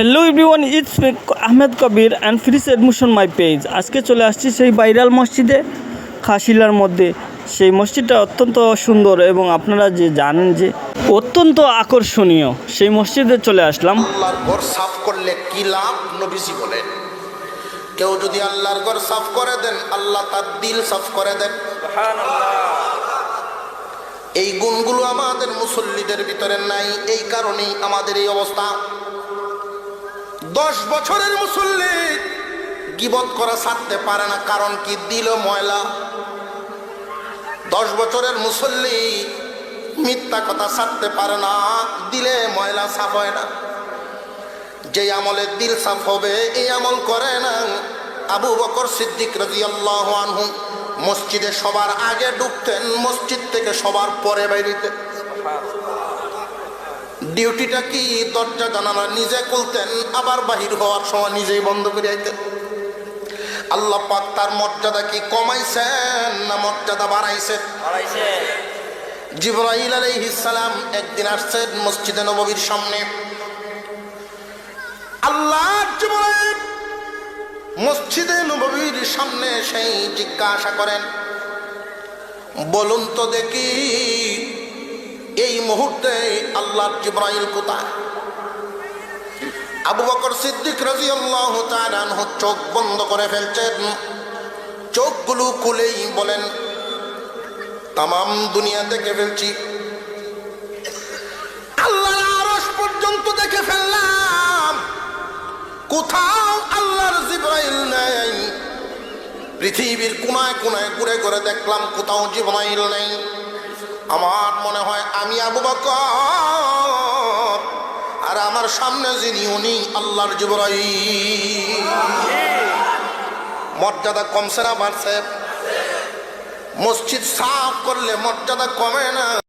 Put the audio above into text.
Hello everyone it's Ahmed Kabir and free's admission my page আজকে চলে আসছি সেই বাইরাল মসজিদে, খাসিলার মধ্যে। সেই মসজিদটা অত্যন্ত সুন্দর এবং আপনারা যে জানেন যে অত্যন্ত আকর্ষণীয়, সেই মসজিদে চলে আসলাম। ঘর সাফ করলে কি লাভ? নবীজি বলেন। কেউ যদি আল্লাহর ঘর সাফ করে দেন, আল্লাহ তার দিল সাফ করে দেন। এই গুণগুলো আমাদের মুসল্লিদের ভিতরে নাই, এই কারণেই আমাদের এই অবস্থা। দশ বছরের মুসল্লি গিবত করা ছাড়তে পারে না, কারণ কি? দিল ময়লা। দশ বছরের মুসল্লি মিথ্যা কথা ছাড়তে পারে না, দিলে ময়লা সাফ হয় না। যে আমলে দিল সাফ হবে, এই আমল করে না। আবু বকর সিদ্দিক রাজি আল্লাহ মসজিদে সবার আগে ঢুকতেন, মসজিদ থেকে সবার পরে বাইরিতেন ডিউটিটা কি? দরজা জানালা নিজে খুলতেন আবার বাহির হওয়ার সময় নিজেই বন্ধ করে আইতেন। আল্লাহ পাক তার মর্যাদা কি কমাইছেন না মর্যাদা বাড়াইছেন? জিব্রাইল আলাইহিস সালাম একদিন আসছেন মসজিদে নববীর সামনে। আল্লাহ জিব্রাইল মসজিদে নববীর সামনে সেই জিজ্ঞাসা করেন বলুন তো দেখি মুহূর্তে আল্লাহ জিব্রাইল কোথায়? আবু বকর সিদ্দিক তাআলা আনহু চোখ বন্ধ করে ফেলছেন। চোখগুলো খুলেই বলেন তাম দুনিয়া দেখে ফেলছি। পর্যন্ত দেখে ফেললাম। কোথাও আল্লাহর জিব্রাইল নেই। পৃথিবীর কোনায় কোনায় ঘুরে ঘুরে দেখলাম, কোথাও জিব্রাইল নেই। আমার মনে হয় আমি আবু বকর। আর আমার সামনে যিনি, উনি আল্লাহর যুবরাই মর্যাদা কমছে না বাড়ছে। মসজিদ সাফ করলে মর্যাদা কমে না।